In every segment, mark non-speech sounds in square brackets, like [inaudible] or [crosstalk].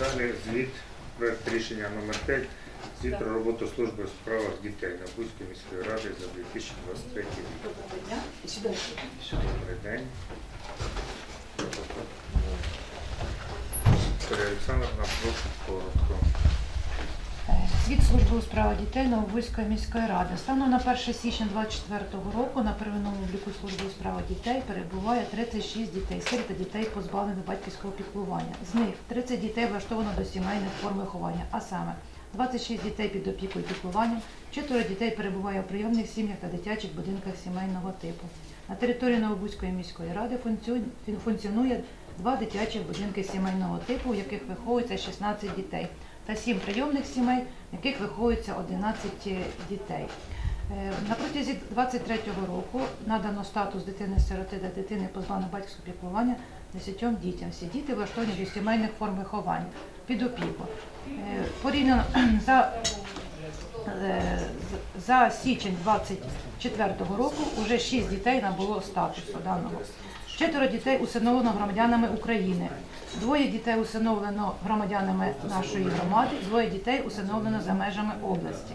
Далі звіт, проект рішення номер 5 звіт про роботу служби у справах дітей на Бузької міської ради за 2023 рік. Добрий день. Вікторія Олександровна, прошу коротко. Звіт служби у справах дітей Новобузької міської ради. Станом на 1 січня 2024 року на первинному обліку служби у справах дітей перебуває 36 дітей, та дітей позбавлених батьківського піклування. З них 30 дітей влаштовано до сімейних форм виховання, а саме 26 дітей під опікою і піклуванням, четверо дітей перебуває у прийомних сім'ях та дитячих будинках сімейного типу. На території Новобузької міської ради функціонує два дитячих будинки сімейного типу, у яких виховується 16 дітей, та сім прийомних сімей, в яких виховується 11 дітей. Е, На протязі 23-го року надано статус дитини-сироти та дитини позбавленої батьківського піклування 10 дітям. Всі діти влаштовані до сімейних форм виховання під опіку. Е, Порівняно [clears throat] за, е, за січень 24-го року вже 6 дітей набуло статусу даного. Четверо дітей усиновлено громадянами України. Двоє дітей усиновлено громадянами нашої громади, двоє дітей усиновлено за межами області.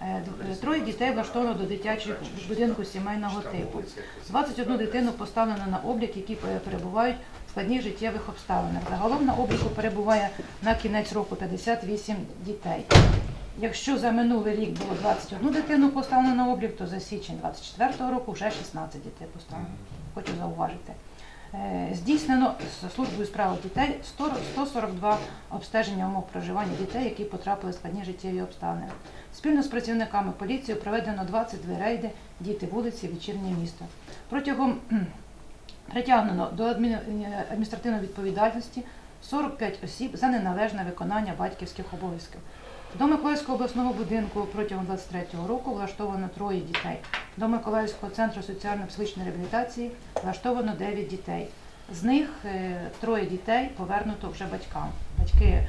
Е, е, Троє дітей влаштовано до дитячого будинку сімейного типу. 21 дитину поставлено на облік, які перебувають в складних життєвих обставинах. Загалом на обліку перебуває на кінець року 58 дітей. Якщо за минулий рік було 21 дитину поставлено на облік, то за січень 24 року вже 16 дітей поставлено. Хочу зауважити. Е, Здійснено з службою справ дітей 142 обстеження умов проживання дітей, які потрапили в складні життєві обставини. Спільно з працівниками поліції проведено 22 рейди діти вулиці, вечірнє місто. Протягом притягнено до адміністративної відповідальності 45 осіб за неналежне виконання батьківських обов'язків. До Миколаївського обласного будинку протягом 23-го року влаштовано троє дітей. До Миколаївського центру соціально-психічної реабілітації влаштовано 9 дітей. З них е, троє дітей повернуто вже батькам. Батьки е,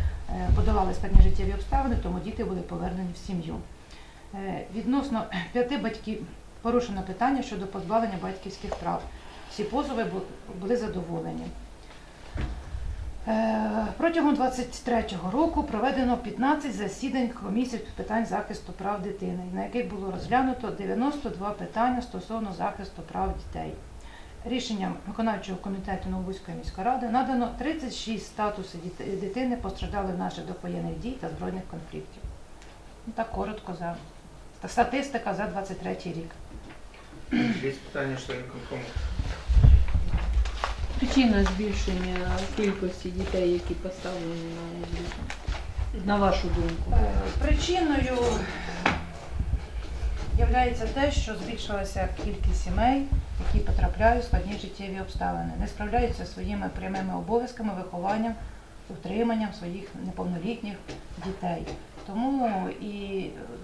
подолали складні життєві обставини, тому діти були повернені в сім'ю. Е, Відносно п'яти батьків порушено питання щодо позбавлення батьківських прав. Всі позови були задоволені. Е, Протягом 23-го року проведено 15 засідань комісії з питань захисту прав дитини, на яких було розглянуто 92 питання стосовно захисту прав дітей. Рішенням виконавчого комітету Новобузької міської ради надано 36 статусів дитини постраждали внаслідок довоєнних дій та збройних конфліктів. Ну, Так коротко за статистика за 23 рік. Є питання членів виконкому? Причина збільшення кількості дітей, які поставлені на облік, на вашу думку? Е, Причиною є те, що збільшилася кількість сімей, які потрапляють в складні життєві обставини, не справляються своїми прямими обов'язками, вихованням, утриманням своїх неповнолітніх дітей. Тому і,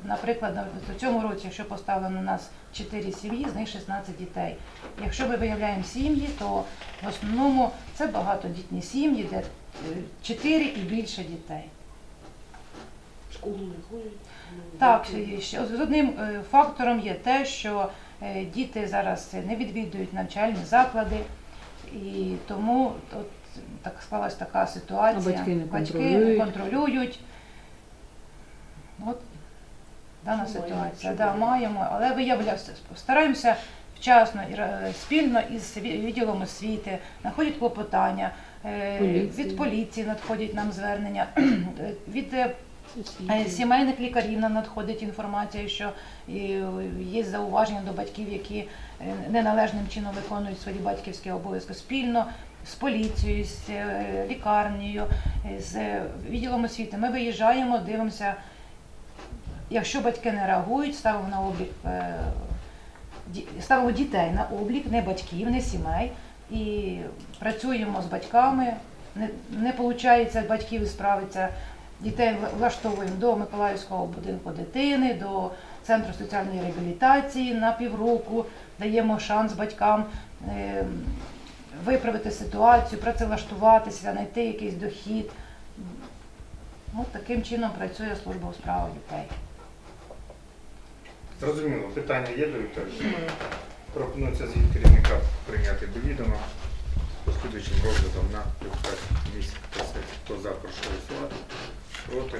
наприклад, на- в цьому році, якщо поставлено у нас 4 сім'ї, з них 16 дітей. Якщо ми виявляємо сім'ї, то в основному це багатодітні сім'ї, де 4 і більше дітей. Школу не ходять. Так, з одним е, фактором є те, що е, діти зараз не відвідують навчальні заклади, і тому от так склалась така ситуація. А батьки не Батьки контролюють. контролюють. От дана ситуація. Да, маємо. але виявляється, стараємося вчасно і спільно із відділом освіти, знаходять клопотання. е, Поліції. Від поліції надходять нам звернення, [clears throat] від е, Е. Сімейних лікарів нам надходить інформація, що є зауваження до батьків, які неналежним чином виконують свої батьківські обов'язки спільно з поліцією, з лікарнею, з відділом освіти. Ми виїжджаємо, дивимося. Якщо батьки не реагують, ставимо на облік е, ставимо дітей на облік, не батьків, не сімей, і працюємо з батьками. Не, не виходить батьків справитися. Дітей влаштовуємо до Миколаївського будинку дитини, до центру соціальної реабілітації на півроку, даємо шанс батькам е, виправити ситуацію, працевлаштуватися, знайти якийсь дохід. От таким чином працює служба у справах дітей. Зрозуміло, питання є до Вікторії? Пропонується звіт керівника прийняти до відома послідуючим розглядом на депутатській комісії. Хто за? прошу голосувати. Проти.